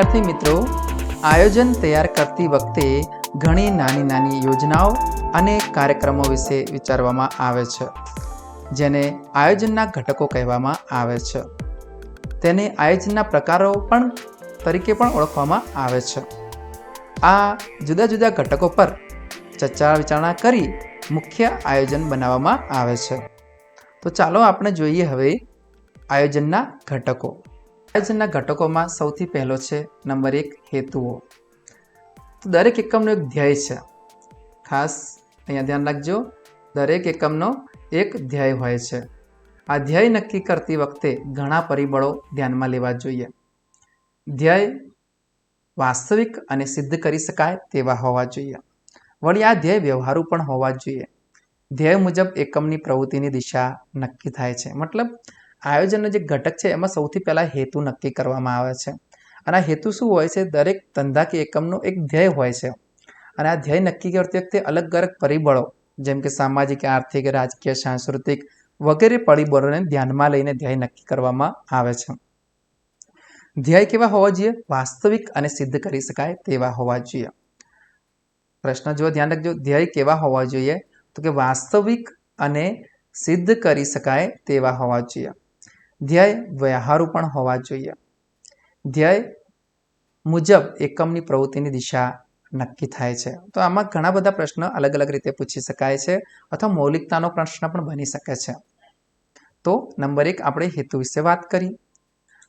વિદ્યાર્થી મિત્રો, આયોજન તૈયાર કરતી વખતે ઘણી નાની નાની યોજનાઓ અને કાર્યક્રમો વિશે વિચારવામાં આવે છે, જેને આયોજનના ઘટકો કહેવામાં આવે છે. તેને આયોજનના પ્રકારો પણ તરીકે પણ ઓળખવામાં આવે છે. આ જુદા જુદા ઘટકો પર ચર્ચા વિચારણા કરી મુખ્ય આયોજન બનાવવામાં આવે છે. તો ચાલો આપણે જોઈએ હવે આયોજનના ઘટકો. આયોજનના ઘટકોમાં સૌથી પહેલો છે નંબર એક હેતુઓ. તો દરેક એકમનો એક ધ્યેય છે. ખાસ અહીંયા ધ્યાન રાખજો, દરેક એકમનો એક ધ્યેય હોય છે. આ ધ્યેય નક્કી કરતી વખતે ઘણા પરિબળો ધ્યાનમાં લેવા જોઈએ. ધ્યેય વાસ્તવિક અને સિદ્ધ કરી શકાય તેવા હોવા જોઈએ. વળી આ ધ્યેય વ્યવહારુ પણ હોવા જોઈએ. ધ્યેય મુજબ એકમની પ્રવૃત્તિની દિશા નક્કી થાય છે. મતલબ આયોજનનો જે ઘટક છે, એમાં સૌથી પહેલાં હેતુ નક્કી કરવામાં આવે છે. અને આ હેતુ શું હોય છે? દરેક ધંધાકીય એકમનો એક ધ્યેય હોય છે. અને આ ધ્યેય નક્કી કરતી વખતે અલગ અલગ પરિબળો, જેમ કે સામાજિક, આર્થિક, રાજકીય, સાંસ્કૃતિક વગેરે પરિબળોને ધ્યાનમાં લઈને ધ્યેય નક્કી કરવામાં આવે છે. ધ્યેય કેવા હોવા જોઈએ? વાસ્તવિક અને સિદ્ધ કરી શકાય તેવા હોવા જોઈએ. પ્રશ્ન જો ધ્યાન રાખજો, ધ્યેય કેવા હોવા જોઈએ? તો કે વાસ્તવિક અને સિદ્ધ કરી શકાય તેવા હોવા જોઈએ. ધ્યેય વ્યવહારુ પણ હોવા જોઈએ. ધ્યેય મુજબ એકમની પ્રવૃત્તિની દિશા નક્કી થાય છે. તો આમાં ઘણા બધા પ્રશ્ન અલગ અલગ રીતે પૂછી શકાય છે અથવા મૌલિકતાનો પ્રશ્ન પણ બની શકે છે. તો નંબર એક આપણે હેતુ વિશે વાત કરી.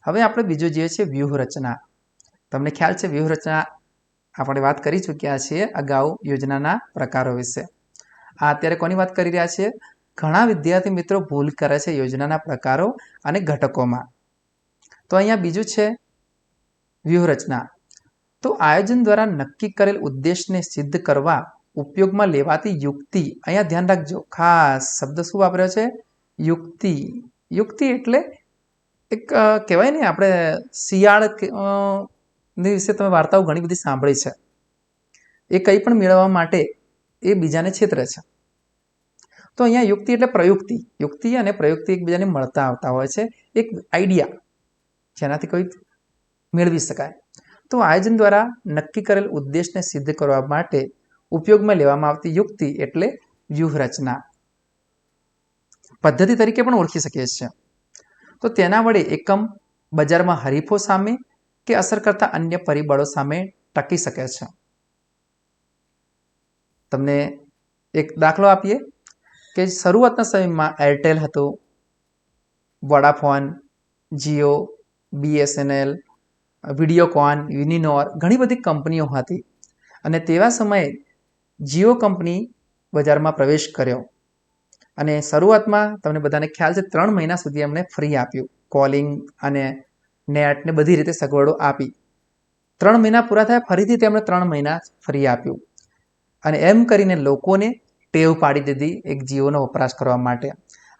હવે આપણે બીજું જોઈએ છે વ્યૂહરચના. તમને ખ્યાલ છે વ્યૂહરચના આપણે વાત કરી ચૂક્યા છીએ અગાઉ યોજનાના પ્રકારો વિશે. આ અત્યારે કોની વાત કરી રહ્યા છીએ? ઘણા વિદ્યાર્થી મિત્રો ભૂલ કરે છે યોજનાના પ્રકારો અને ઘટકોમાં. તો અહીંયા બીજું છે વ્યૂહરચના. તો આયોજન દ્વારા નક્કી કરેલ ઉદ્દેશને સિદ્ધ કરવા ઉપયોગમાં લેવાતી યુક્તિ, અહીંયા ધ્યાન રાખજો. ખાસ શબ્દ શું વાપર્યો છે? યુક્તિ. યુક્તિ એટલે એક કહેવાય ને આપણે શિયાળની વિશે તમે વાર્તાઓ ઘણી બધી સાંભળી છે. એ કંઈ પણ મેળવવા માટે એ બીજાને છેતરે છે. તો અહીંયા યુક્તિ એટલે પ્રયુક્તિ. યુક્તિ અને પ્રયુક્તિ એકબીજાને મળતા આવતા હોય છે. એક આઈડિયા જેનાથી કોઈ મેળવી શકાય. તો આયોજન દ્વારા નક્કી કરેલ ઉદ્દેશને સિદ્ધ કરવા માટે ઉપયોગમાં લેવામાં આવતી યુક્તિ એટલે વ્યૂહરચના. પદ્ધતિ તરીકે પણ ઓળખી શકીએ છીએ. તો તેના વડે એકમ બજારમાં હરીફો સામે કે અસર કરતા અન્ય પરિબળો સામે ટકી શકે છે. તમને એક દાખલો આપીએ. કે શરૂઆતના સમયમાં એરટેલ હતું Vodafone Jio BSNL Videocon Uninor ઘણી બધી કંપનીઓ હતી. અને તેવા સમયે જીઓ કંપની બજારમાં પ્રવેશ કર્યો. અને શરૂઆતમાં તમને બધાને ખ્યાલ છે, ત્રણ મહિના સુધી એમણે ફ્રી આપ્યું. કોલિંગ અને નેટ ને બધી રીતે સગવડો આપી. ત્રણ મહિના પૂરા થયા, ફરીથી તેમણે ત્રણ મહિના ફ્રી આપ્યું. અને એમ કરીને લોકોને ટેવ પાડી દીધી એક જીઓનો વપરાશ કરવા માટે.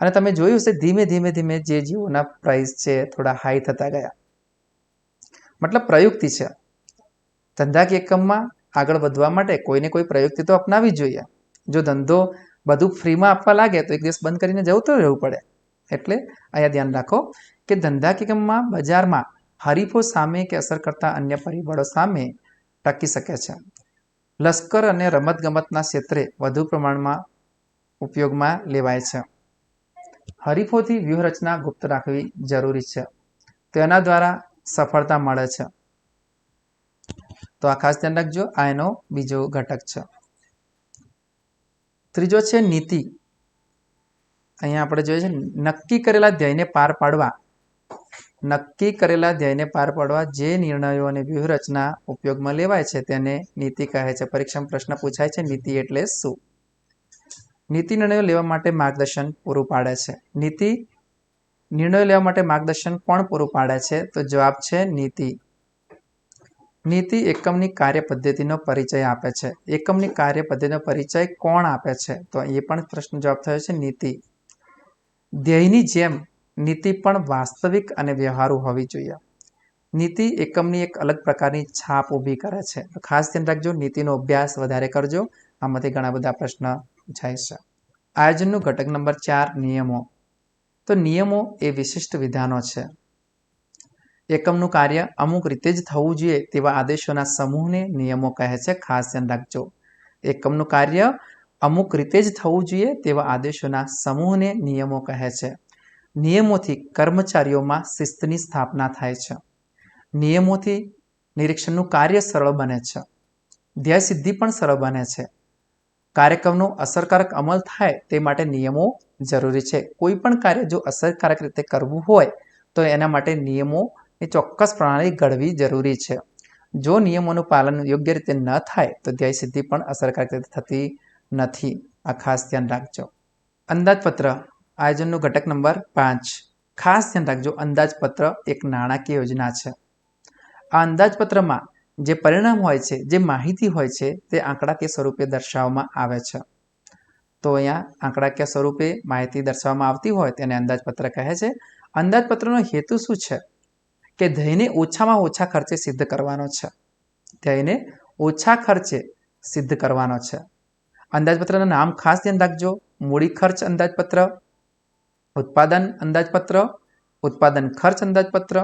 અને તમે જોયું હશે ધીમે ધીમે ધીમે જે જીઓના પ્રાઇસ છે થોડા હાઈ થતા ગયા. મતલબ પ્રયુક્તિ છે. ધંધાકીય એકમમાં આગળ વધવા માટે કોઈને કોઈ પ્રયુક્તિ તો અપનાવવી જ જોઈએ. જો ધંધો બધું ફ્રીમાં આપવા લાગે તો એક દિવસ બંધ કરીને જવું તો રહેવું પડે. એટલે અહીંયા ધ્યાન રાખો કે ધંધાકીય એકમમાં બજારમાં હરીફો સામે કે અસર કરતા અન્ય પરિબળો સામે ટકી શકે છે. લશ્કર અને રમતગમતના ક્ષેત્રે વધુ પ્રમાણમાં ઉપયોગમાં લેવાય છે. હરીફોથી વ્યૂહરચના ગુપ્ત રાખવી જરૂરી છે. તેના દ્વારા સફળતા મળે છે. તો આ ખાસ ધ્યાન રાખજો, આ એનો બીજો ઘટક છે. ત્રીજો છે નીતિ. અહીંયા આપણે જોઈએ છે, નક્કી કરેલા ધ્યેયને પાર પાડવા નક્કી કરેલા ધ્યેયને પાર પાડવા જે નિર્ણયો અને વ્યૂહરચના ઉપયોગમાં લેવાય છે તેને નીતિ કહે છે. પરીક્ષામાં પ્રશ્ન પૂછાય છે, નીતિ એટલે શું? નીતિ નિર્ણયો લેવા માટે માર્ગદર્શન પૂરું પાડે છે. નીતિ નિર્ણયો લેવા માટે માર્ગદર્શન કોણ પૂરું પાડે છે? તો જવાબ છે નીતિ. નીતિ એકમની કાર્ય પદ્ધતિનો પરિચય આપે છે. એકમની કાર્ય પદ્ધતિનો પરિચય કોણ આપે છે? તો એ પણ પ્રશ્ન જવાબ થયો છે નીતિ. ધ્યેયની જેમ નીતિ પણ વાસ્તવિક અને વ્યવહારુ હોવી જોઈએ. નીતિ એકમની એક અલગ પ્રકારની છાપ ઊભી કરે છે. ખાસ ધ્યાન રાખજો, નીતિનો અભ્યાસ વધારે કરજો. આમાંથી ઘણા બધા પ્રશ્ન પૂછાય છે. આયોજનનું ઘટક નંબર ચાર, નિયમો. તો નિયમો એ વિશિષ્ટ વિધાનો છે. એકમનું કાર્ય અમુક રીતે જ થવું જોઈએ તેવા આદેશોના સમૂહને નિયમો કહે છે. ખાસ ધ્યાન રાખજો. એકમનું કાર્ય અમુક રીતે જ થવું જોઈએ તેવા આદેશોના સમૂહને નિયમો કહે છે. નિયમોથી કર્મચારીઓમાં શિસ્તની સ્થાપના થાય છે. નિયમોથી નિરીક્ષણનું કાર્ય સરળ બને છે. ધ્યેય સિદ્ધિ પણ સરળ બને છે. કાર્યક્રમનો અસરકારક અમલ થાય તે માટે નિયમો જરૂરી છે. કોઈ પણ કાર્ય જો અસરકારક રીતે કરવું હોય, તો એના માટે નિયમો એ ચોક્કસ પ્રણાલી ઘડવી જરૂરી છે. જો નિયમોનું પાલન યોગ્ય રીતે ન થાય, તો ધ્યેય સિદ્ધિ પણ અસરકારક રીતે થતી નથી. આ ખાસ ધ્યાન રાખજો. અંદાજપત્ર આયોજનનું ઘટક નંબર પાંચ. ખાસ ધ્યાન રાખજો, અંદાજપત્ર એક નાણાકીય યોજના છે. આ અંદાજપત્રમાં જે પરિણામ હોય છે, જે માહિતી હોય છે, તે આંકડાકીય સ્વરૂપે દર્શાવવામાં આવે છે. તો અહીંયા આંકડાકીય સ્વરૂપે માહિતી દર્શાવવામાં આવતી હોય તેને અંદાજપત્ર કહે છે. અંદાજપત્રનો હેતુ શું છે? કે ધ્યેયને ઓછામાં ઓછા ખર્ચે સિદ્ધ કરવાનો છે. ધ્યેયને ઓછા ખર્ચે સિદ્ધ કરવાનો છે. અંદાજપત્રના નામ ખાસ ધ્યાન રાખજો. મૂડી ખર્ચ અંદાજપત્ર ઉત્પાદન અંદાજપત્ર, ઉત્પાદન ખર્ચ અંદાજપત્ર,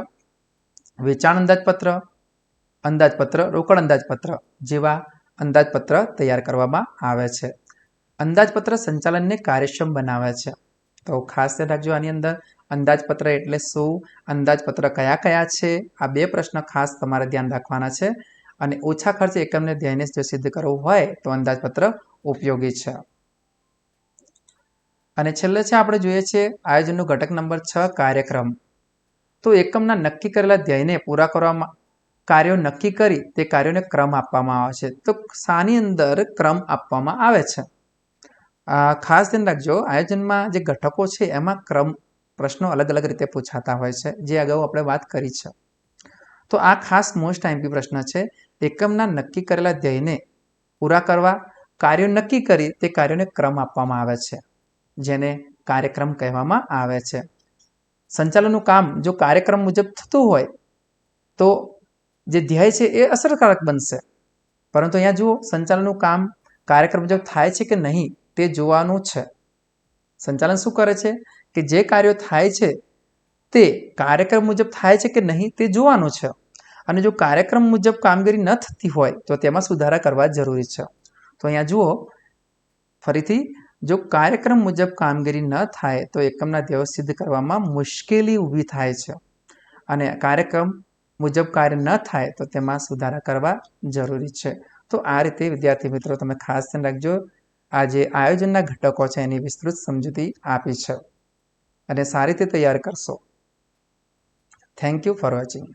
વેચાણ અંદાજપત્ર અંદાજપત્ર રોકડ અંદાજપત્ર જેવા અંદાજપત્ર તૈયાર કરવામાં આવે છે. અંદાજપત્ર સંચાલનને કાર્યક્ષમ બનાવે છે. તો ખાસ ધ્યાન રાખજો આની અંદર, અંદાજપત્ર એટલે શું? અંદાજપત્ર કયા કયા છે? આ બે પ્રશ્ન ખાસ તમારે ધ્યાન રાખવાના છે. અને ઓછા ખર્ચે એકમને ધ્યેયને જો સિદ્ધ કરવું હોય તો અંદાજપત્ર ઉપયોગી છે. અને છેલ્લે છે આપણે જોઈએ છીએ આયોજનનો ઘટક નંબર છ, કાર્યક્રમ. તો એકમના નક્કી કરેલા ધ્યેયને પૂરા કરવામાં, કાર્યો નક્કી કરી તે કાર્યોને ક્રમ આપવામાં આવે છે. તો શાની અંદર ક્રમ આપવામાં આવે છે. ખાસ ધ્યાન રાખજો, આયોજનમાં જે ઘટકો છે એમાં ક્રમ, પ્રશ્નો અલગ અલગ રીતે પૂછાતા હોય છે. જે અગાઉ આપણે વાત કરી છે. તો આ ખાસ મોસ્ટ આઈમ્પી પ્રશ્ન છે, એકમના નક્કી કરેલા ધ્યેયને પૂરા કરવા, કાર્યો નક્કી કરી તે કાર્યોને ક્રમ આપવામાં આવે છે. જેને કાર્યક્રમ કહેવામાં આવે છે. સંચાલનનું કામ જો કાર્યક્રમ મુજબ થતું હોય, તો જે ધ્યેય છે એ અસરકારક બનશે. પરંતુ અહીંયા જુઓ, સંચાલનનું કામ કાર્યક્રમ મુજબ થાય છે કે નહીં, તે જોવાનું છે. સંચાલન શું કરે છે? કે જે કાર્યો થાય છે, તે કાર્યક્રમ મુજબ થાય છે કે નહીં, તે જોવાનું છે. અને જો કાર્યક્રમ મુજબ કામગીરી ન થતી હોય, તો તેમાં સુધારા કરવા જરૂરી છે. તો અહીંયા જુઓ, ફરીથી જો કાર્યક્રમ મુજબ કામગીરી ન થાય, તો એકમના ધ્યેયો સિદ્ધ કરવામાં મુશ્કેલી ઊભી થાય છે. અને કાર્યક્રમ મુજબ કાર્ય ન થાય, તો તેમાં સુધારા કરવા જરૂરી છે. તો આ રીતે, વિદ્યાર્થી મિત્રો, તમે ખાસ ધ્યાન રાખજો. આ જે આયોજનના ઘટકો છે, એની વિસ્તૃત સમજૂતી આપી છે. અને સારી રીતે તૈયાર કરશો. Thank you for watching